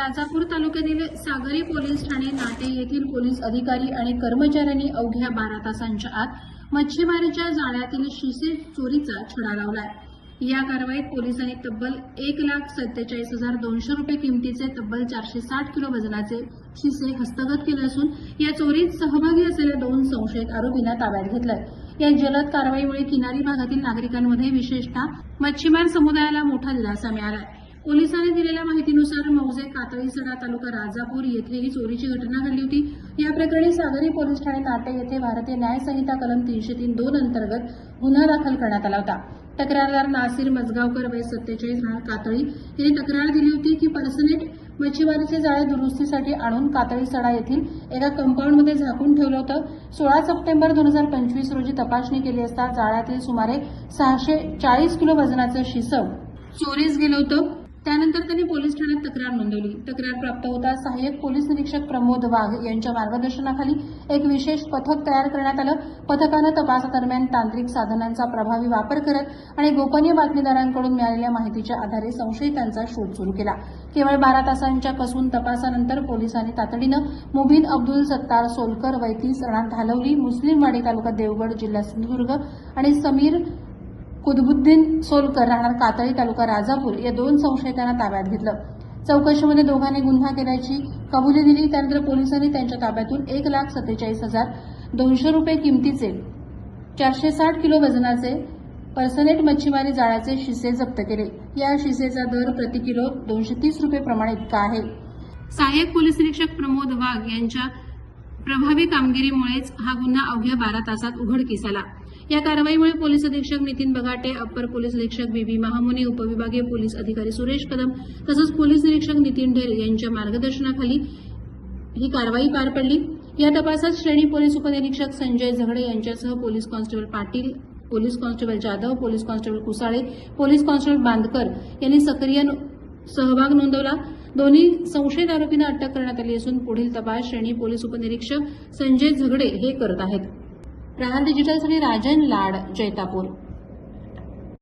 राजापूर तालुक्यातील सागरी पोलीस ठाणे नाटे येथील पोलीस अधिकारी आणि कर्मचाऱ्यांनी अवघ्या बारा तासांच्या आत मच्छीमारीच्या जाळ्यातील शिसे चोरीचा छडा लावलाय. या कारवाईत पोलिसांनी तब्बल एक लाख सत्तेचाळीस हजार दोनशे रुपये किमतीचे तब्बल चारशे साठ किलो वजनाचे शिसे हस्तगत केले असून या चोरीत सहभागी असलेल्या दोन संशयित आरोपींना ताब्यात घेतलंय. या जलद कारवाईमुळे किनारी भागातील नागरिकांमध्ये विशेषतः मच्छीमार समुदायाला मोठा दिलासा आहे पोलिसांनी दिलेल्या माहितीनुसार मौजे कातळीसडा तालुका राजापूर येथे ही चोरीची घटना घडली होती. या प्रकरणी सागरी पोलीस ठाणे नाटे येथे भारतीय न्याय संहिता कलम तीनशे तीन दोन अंतर्गत गुन्हा दाखल करण्यात आला होता. तक्रारदार नासिर मजगावकर वय सत्तेचाळीस राहणार कातळी यांनी तक्रार दिली होती की पर्सनेट मच्छीमारीचे जाळे दुरुस्तीसाठी आणून कातळी सडा येथील एका कंपाऊंडमध्ये झाकून ठेवलं होतं. सोळा सप्टेंबर दोन हजार पंचवीस रोजी तपासणी केली असता जाळ्यातील सुमारे सहाशे चाळीस किलो वजनाचं शिसव चोरीस गेलं होतं. त्यानंतर त्यांनी पोलीस ठाण्यात तक्रार नोंदवली. तक्रार प्राप्त होता सहाय्यक पोलीस निरीक्षक प्रमोद वाघ यांच्या मार्गदर्शनाखाली एक विशेष पथक तयार करण्यात आलं. पथकानं तपासादरम्यान तांत्रिक साधनांचा प्रभावी वापर करत आणि गोपनीय बातमीदारांकडून मिळालेल्या माहितीच्या आधारे संशयितांचा शोध सुरू केला. केवळ बारा तासांच्या कसून तपासानंतर पोलिसांनी तातडीनं मुबीन अब्दुल सत्तार सोलकर वैतीस राहणार धालवली मुस्लिमवाडी तालुका देवगड जिल्हा सिंधुदुर्ग आणि समीर कुतबुद्दीन सोलकर राहणार कातळी तालुका राजापूर या दोन संशयितांना ताब्यात घेतलं. चौकशीमध्ये दोघांनी गुन्हा केल्याची कबुली दिली. त्यानंतर पोलिसांनी त्यांच्या ताब्यातून एक लाख सत्तेचाळीस हजार दोनशे रुपये किमतीचे चारशे साठ किलो वजनाचे पर्सनेट मच्छीमारी जाळ्याचे शिसे जप्त केले. या शिसेचा दर प्रति किलो दोनशे तीस रुपये प्रमाणे इतका आहे. सहाय्यक पोलीस निरीक्षक प्रमोद वाघ यांच्या प्रभावी कामगिरीमुळेच हा गुन्हा अवघ्या बारा तासात उघडकीस आला. या कारवाईमुळे पोलीस अधीक्षक नितीन बगाटे अप्पर पोलीस अधीक्षक बी बी महामुनी उपविभागीय पोलीस अधिकारी सुरेश कदम तसंच पोलीस निरीक्षक नितीन ढेर यांच्या मार्गदर्शनाखाली ही कारवाई पार पडली. या तपासात श्रेणी पोलीस उपनिरीक्षक संजय झगडे यांच्यासह police constable Patil police constable Jadhav police constable Kusale police constable Bandkar यांनी सक्रिय सहभाग नोंदवला. दोन्ही संशयित आरोपींना अटक करण्यात आली असून पुढील तपास श्रेणी पोलीस उपनिरीक्षक संजय झगडे हे करत आहेत. प्रहार डिजिटलसाठी राजन लाड जैतापूर.